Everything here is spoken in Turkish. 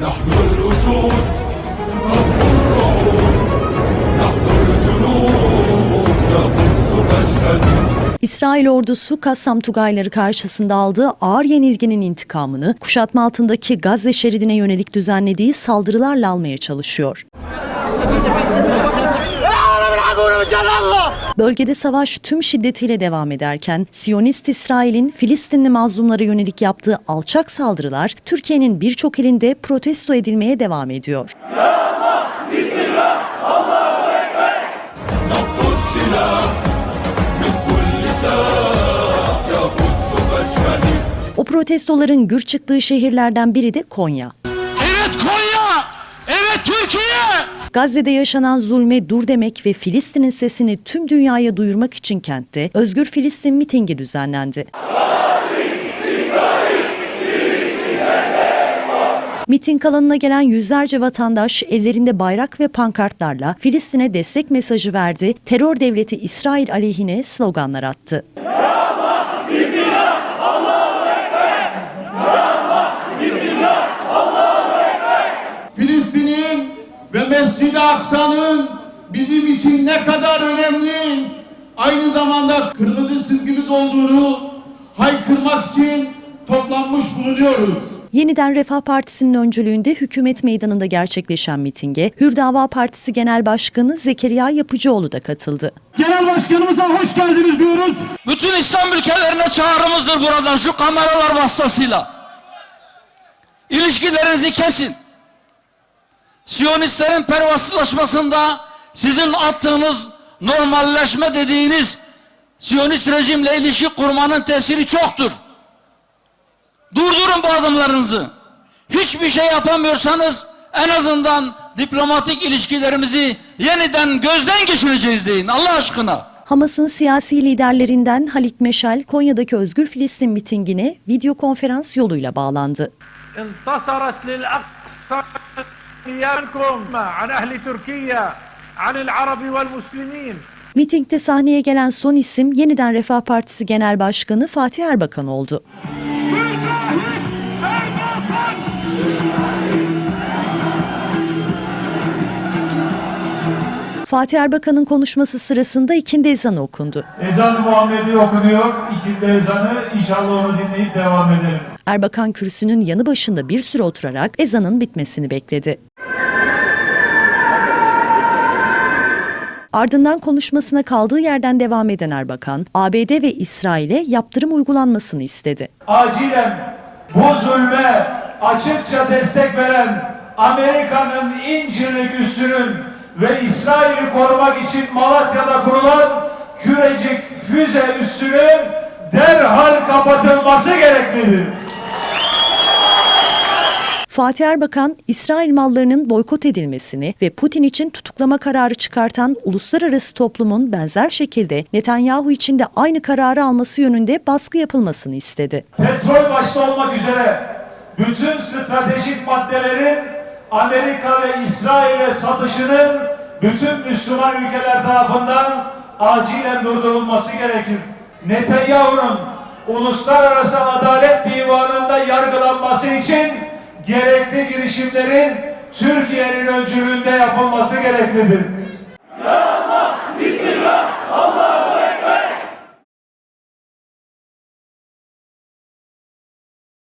نحن الأسود نصف الرعود نحن الجنود يا قدس فاشهدي İsrail ordusu Kassam Tugayları karşısında aldığı ağır yenilginin intikamını kuşatma altındaki Gazze şeridine yönelik düzenlediği saldırılarla almaya çalışıyor. Bölgede savaş tüm şiddetiyle devam ederken Siyonist İsrail'in Filistinli mazlumlara yönelik yaptığı alçak saldırılar Türkiye'nin birçok ilinde protesto edilmeye devam ediyor. O protestoların gür çıktığı şehirlerden biri de Konya. Evet Konya! Evet Türkiye! Gazze'de yaşanan zulme dur demek ve Filistin'in sesini tüm dünyaya duyurmak için kentte Özgür Filistin mitingi düzenlendi. Miting alanına gelen yüzlerce vatandaş ellerinde bayrak ve pankartlarla Filistin'e destek mesajı verdi, terör devleti İsrail aleyhine sloganlar attı. Filistin'in Mescid-i Aksa'nın bizim için ne kadar önemli, aynı zamanda kırmızı çizgimiz olduğunu haykırmak için toplanmış bulunuyoruz. Yeniden Refah Partisi'nin öncülüğünde hükümet meydanında gerçekleşen mitinge Hür Dava Partisi Genel Başkanı Zekeriya Yapıcıoğlu da katıldı. Genel başkanımıza hoş geldiniz diyoruz. Bütün İslam ülkelerine çağrımızdır buradan şu kameralar vasıtasıyla. İlişkilerinizi kesin. Siyonistlerin pervasızlaşmasında sizin attığınız normalleşme dediğiniz Siyonist rejimle ilişki kurmanın tesiri çoktur. Durdurun bu adımlarınızı. Hiçbir şey yapamıyorsanız en azından diplomatik ilişkilerimizi yeniden gözden geçireceğiz deyin Allah aşkına. Hamas'ın siyasi liderlerinden Halit Meşal, Konya'daki Özgür Filistin mitingine video konferans yoluyla bağlandı. Mitingde sahneye gelen son isim yeniden Refah Partisi Genel Başkanı Fatih Erbakan oldu. Fatih Erbakan'ın konuşması sırasında ikindi ezanı okundu. Ezan-ı Muhammedi okunuyor. İkindi ezanı inşallah onu dinleyip devam edelim. Erbakan kürsünün yanı başında bir süre oturarak ezanın bitmesini bekledi. Ardından konuşmasına kaldığı yerden devam eden Erbakan, ABD ve İsrail'e yaptırım uygulanmasını istedi. Acilen bu zulme açıkça destek veren Amerika'nın İncirlik üssünün ve İsrail'i korumak için Malatya'da kurulan Kürecik füze üssünün derhal kapatılması gereklidir. Fatih Erbakan, İsrail mallarının boykot edilmesini ve Putin için tutuklama kararı çıkartan uluslararası toplumun benzer şekilde Netanyahu için de aynı kararı alması yönünde baskı yapılmasını istedi. Petrol başta olmak üzere bütün stratejik maddelerin Amerika ve İsrail'e satışının bütün Müslüman ülkeler tarafından acilen durdurulması gerekir. Netanyahu'nun Uluslararası Adalet Divanı'nda yargılanması için gerekli girişimlerin Türkiye'nin öncülüğünde yapılması gereklidir.